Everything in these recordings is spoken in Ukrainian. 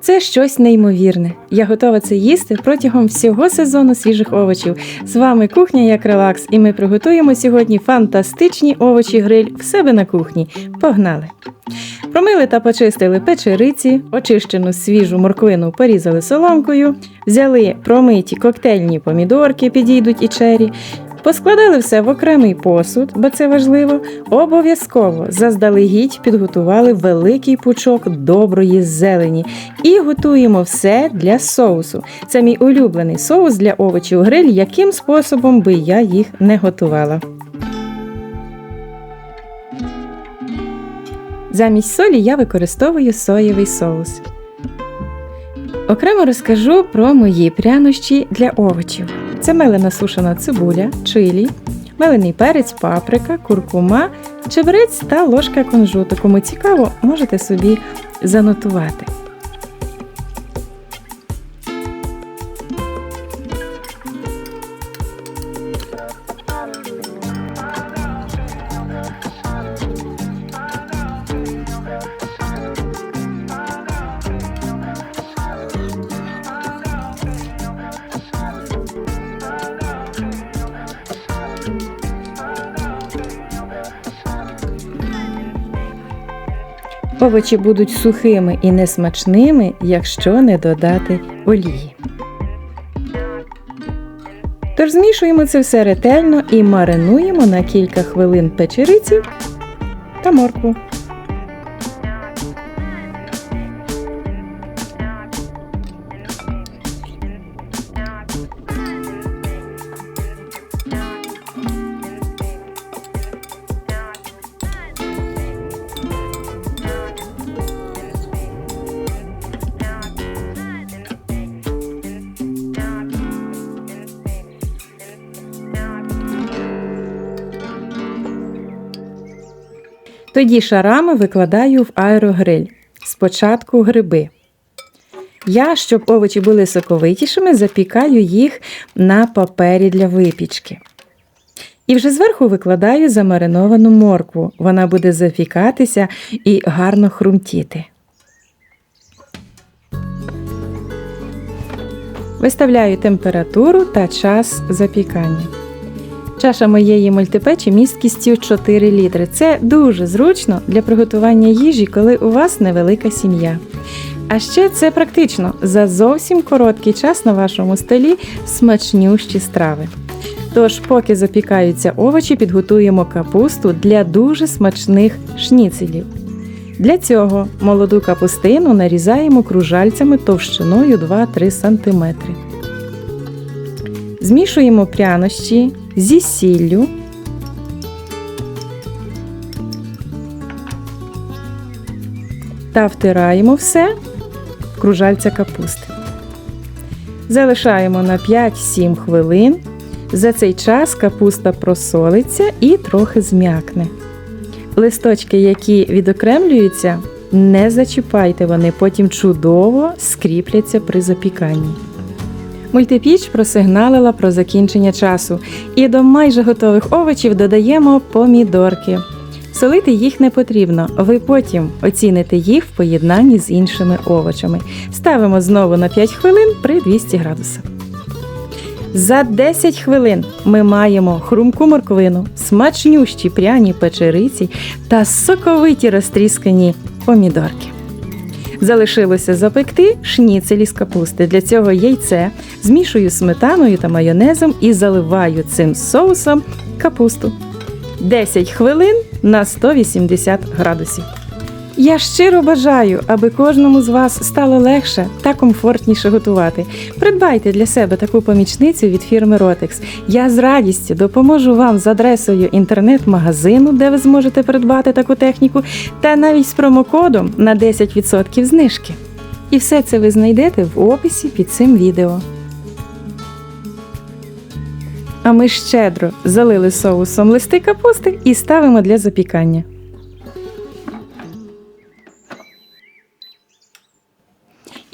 Це щось неймовірне. Я готова це їсти протягом всього сезону свіжих овочів. З вами кухня як релакс, і ми приготуємо сьогодні фантастичні овочі гриль в себе на кухні. Погнали! Промили та почистили печериці, очищену свіжу морквину порізали соломкою, взяли промиті коктейльні помідорки, підійдуть і чері, Поскладали все в окремий посуд, бо це важливо. Обов'язково заздалегідь підготували великий пучок доброї зелені і готуємо все для соусу. Це мій улюблений соус для овочів гриль, яким способом би я їх не готувала. Замість солі я використовую соєвий соус. Окремо розкажу про мої прянощі для овочів. Це мелена сушена цибуля, чилі, мелений перець, паприка, куркума, чебрець та ложка кунжуту. Кому цікаво, можете собі занотувати. Овочі будуть сухими і несмачними, якщо не додати олії. Тож змішуємо це все ретельно і маринуємо на кілька хвилин печериці та моркву. Тоді шарами викладаю в аерогриль. Спочатку гриби. Я, щоб овочі були соковитішими, запікаю їх на папері для випічки. І вже зверху викладаю замариновану моркву. Вона буде запікатися і гарно хрумтіти. Виставляю температуру та час запікання. Чаша моєї мультипечі місткістю 4 літри. Це дуже зручно для приготування їжі, коли у вас невелика сім'я. А ще це практично за зовсім короткий час на вашому столі смачнющі страви. Тож, поки запікаються овочі, підготуємо капусту для дуже смачних шніцелів. Для цього молоду капустину нарізаємо кружальцями товщиною 2-3 см. Змішуємо прянощі зі сіллю. Та втираємо все в кружальця капусти. Залишаємо на 5-7 хвилин. За цей час капуста просолиться і трохи зм'якне. Листочки, які відокремлюються, не зачіпайте, вони потім чудово скріпляться при запіканні. Мультипіч просигналила про закінчення часу, і до майже готових овочів додаємо помідорки. Солити їх не потрібно, ви потім оціните їх в поєднанні з іншими овочами. Ставимо знову на 5 хвилин при 200 градусах. За 10 хвилин ми маємо хрумку морквину, смачнющі пряні печериці та соковиті розтріскані помідорки. Залишилося запекти шніцелі з капусти. Для цього яйце змішую сметаною та майонезом і заливаю цим соусом капусту. 10 хвилин на 180 градусів. Я щиро бажаю, аби кожному з вас стало легше та комфортніше готувати. Придбайте для себе таку помічницю від фірми Rotex. Я з радістю допоможу вам з адресою інтернет-магазину, де ви зможете придбати таку техніку, та навіть з промокодом на 10% знижки. І все це ви знайдете в описі під цим відео. А ми щедро залили соусом листи капусти і ставимо для запікання.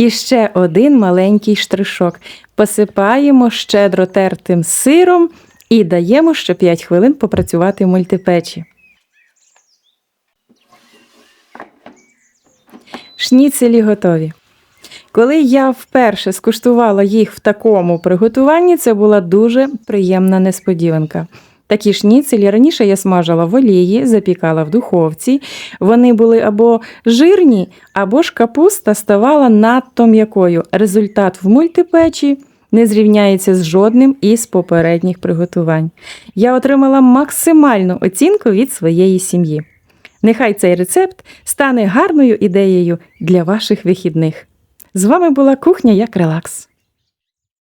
І ще один маленький штришок. Посипаємо щедро тертим сиром і даємо ще 5 хвилин попрацювати в мультипечі. Шніцелі готові. Коли я вперше скуштувала їх в такому приготуванні, це була дуже приємна несподіванка. Такі шніцелі раніше я смажила в олії, запікала в духовці. Вони були або жирні, або ж капуста ставала надто м'якою. Результат в мультипечі не зрівняється з жодним із попередніх приготувань. Я отримала максимальну оцінку від своєї сім'ї. Нехай цей рецепт стане гарною ідеєю для ваших вихідних. З вами була кухня як релакс.